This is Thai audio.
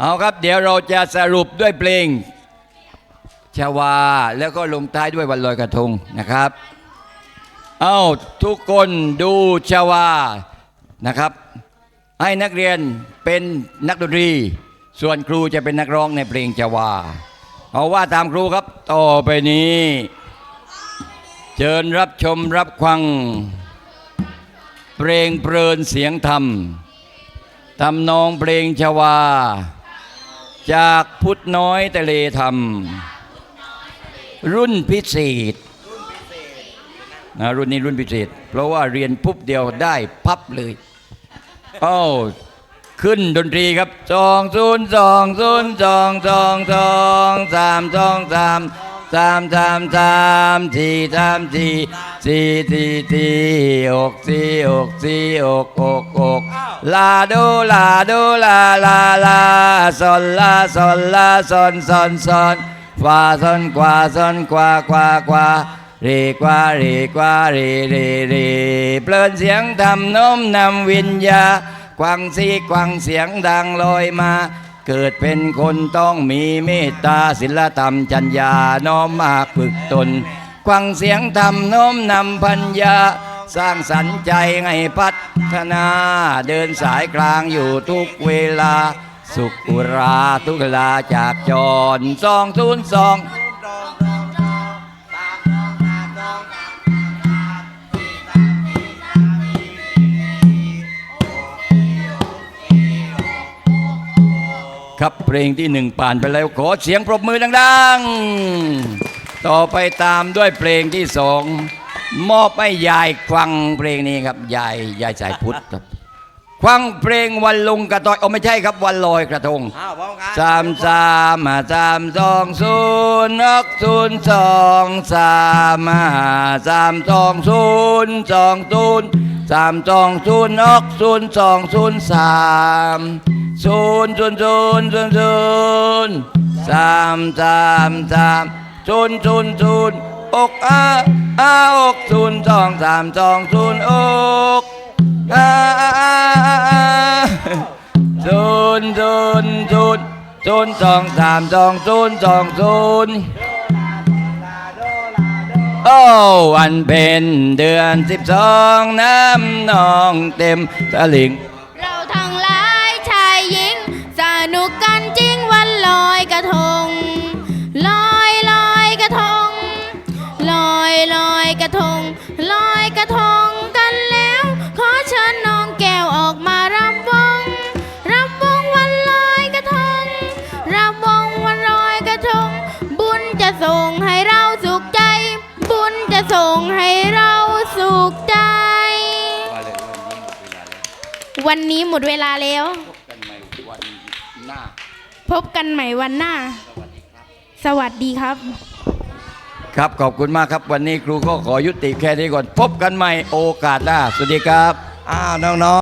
เอาครับเดี๋ยวเราจะสรุปด้วยเพลงชาวาแล้วก็ลงท้ายด้วยวันลอยกระทงนะครับ เอาทุกคนดูชาวานะครับ ให้นักเรียนเป็นนักดนตรี ส่วนครูจะเป็นนักร้องในเพลงชาวาเอาว่าตามครูครับต่อไปนี้ เชิญรับชมรับฟัง เพลงเพลินเสียงธรรมทำนองเพลงชวา จากพุทธน้อยทะเลธรรม รุ่นพิเศษนะรุ่นนี้รุ่นพิเศษ เพราะว่าเรียนปุ๊บเดียวได้พับเลยเอ้าขึ้นดนตรีครับสองศูนย์สองศูนย์สองสองสองสามสองสามสามสามสามสี่สามสี่สี่สี่สี่หกสี่หกสี่หกหกหก ลาโดลาโดลาลาลาซอนลาซอนลาซอนซอนซอนฟาซอนกว่าซอนกว่ากว่ากว่าเรกว่าเรกว่าเรเรเรเพลินเสียงทำโน้มนำวิญญากวังสีกวังเสียงดังลอยมา เกิดเป็นคนต้องมีเมตตาศิลธรรมจัญญาน้อมมาฝึกตนกวังเสียงธรรมโน้มนำพัญญา สร้างสรรค์ใจให้พัฒนาเดินสายกลางอยู่ทุกเวลา สุขุราทุกลาจากจรสองศูนย์สองครับเพลงที่หนึ่งผ่านไปแล้วขอเสียงปรบมือดังๆ ต่อไปตามด้วยเพลงที่สอง มอบให้ยายฟังเพลงนี้ครับ ยายยายสายพุทธครับฟังเพลงวันลงกระตอยโอ้ไม่ใช่ครับวันลอยกระทงอ้าวพร้อมกันสามสามห้าสามสองศูนย์นักศูนย์สองสามห้าสามสองศูนย์สองศูนย์สามสองศูนย์นักศูนย์สองศูนย์สามศูนย์ศูนย์ศูนย์ศูนย์ศูนย์สามสามสามศูนย์ศูนย์ศูนย์ อกอาอาอกศูนย์สองสามสองศูนย์อกอาอาอาอาศูนย์ศูนย์ศูนย์ศูนย์สองสามสองศูนย์สองศูนย์โอ้วันเพ็ญเดือนสิบสองน้ำนองเต็มตะลิง จะส่งให้เราสุขใจวันนี้หมดเวลาแล้วพบกันใหม่วันหน้า สวัสดีครับ ครับขอบคุณมากครับวันนี้ครูก็ขอยุติแค่นี้ก่อน พบกันใหม่โอกาสหน้าสวัสดีครับ อ้าวน้องๆ